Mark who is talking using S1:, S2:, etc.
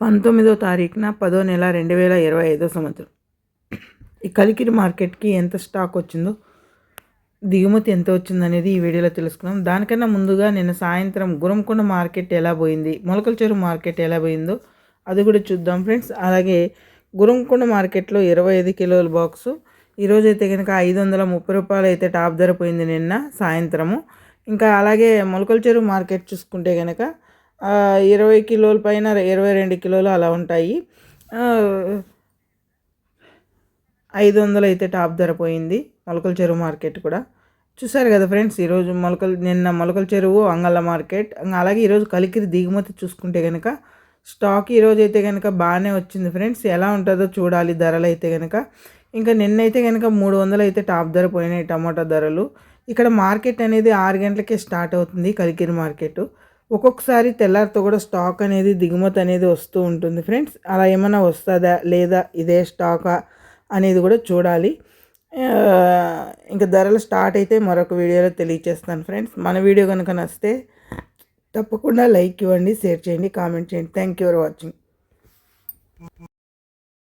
S1: పంతొమ్మిదో తారీఖున పదో నెల రెండు వేల ఇరవై ఐదో సంవత్సరం. ఈ కలికిరి మార్కెట్కి ఎంత స్టాక్ వచ్చిందో దిగుమతి ఎంత వచ్చిందనేది ఈ వీడియోలో తెలుసుకుందాం. దానికన్నా ముందుగా నిన్న సాయంత్రం గురంకొండ మార్కెట్ ఎలా పోయింది మొలకల చెరువు మార్కెట్ ఎలా పోయిందో అది కూడా చూద్దాం ఫ్రెండ్స్. అలాగే గురంకొండ మార్కెట్లో ఇరవై ఐదు కిలోల బాక్సు ఈరోజు అయితే కనుక ఐదు వందల ముప్పై రూపాయలు అయితే టాప్ ధర పోయింది నిన్న సాయంత్రము. ఇంకా అలాగే మొలకల చెరువు మార్కెట్ చూసుకుంటే కనుక ఇరవై కిలోల పైన ఇరవై రెండు కిలోలు అలా ఉంటాయి. ఐదు వందలు అయితే టాప్ ధర పోయింది. మొలకల చెరువు మార్కెట్ కూడా. చూసారు కదా ఫ్రెండ్స్ ఈరోజు మొలకలు నిన్న మొలకల చెరువు అంగళ్ళ మార్కెట్ అలాగే ఈరోజు కలికిరి దిగుమతి చూసుకుంటే కనుక స్టాక్ ఈరోజు అయితే కనుక బాగానే వచ్చింది ఫ్రెండ్స్. ఎలా ఉంటుందో చూడాలి ధరలు అయితే కనుక ఇంకా నిన్నైతే కనుక మూడు వందలు అయితే టాప్ ధర పోయినాయి టమాటా ధరలు. ఇక్కడ మార్కెట్ అనేది ఆరు గంటలకే స్టార్ట్ అవుతుంది కలికిరి మార్కెట్. ఒక్కొక్కసారి తెల్లారితో కూడా స్టాక్ అనేది దిగుమతి అనేది వస్తూ ఉంటుంది. ఫ్రెండ్స్ అలా ఏమైనా వస్తుందా? లేదా ఇదే స్టాకా అనేది కూడా చూడాలి. ఇంకా ధరలు స్టార్ట్ అయితే మరొక వీడియోలో తెలియచేస్తాను ఫ్రెండ్స్. మన వీడియో కనుక నచ్చితే తప్పకుండా లైక్ ఇవ్వండి షేర్ చేయండి కామెంట్ చేయండి. Thank you for watching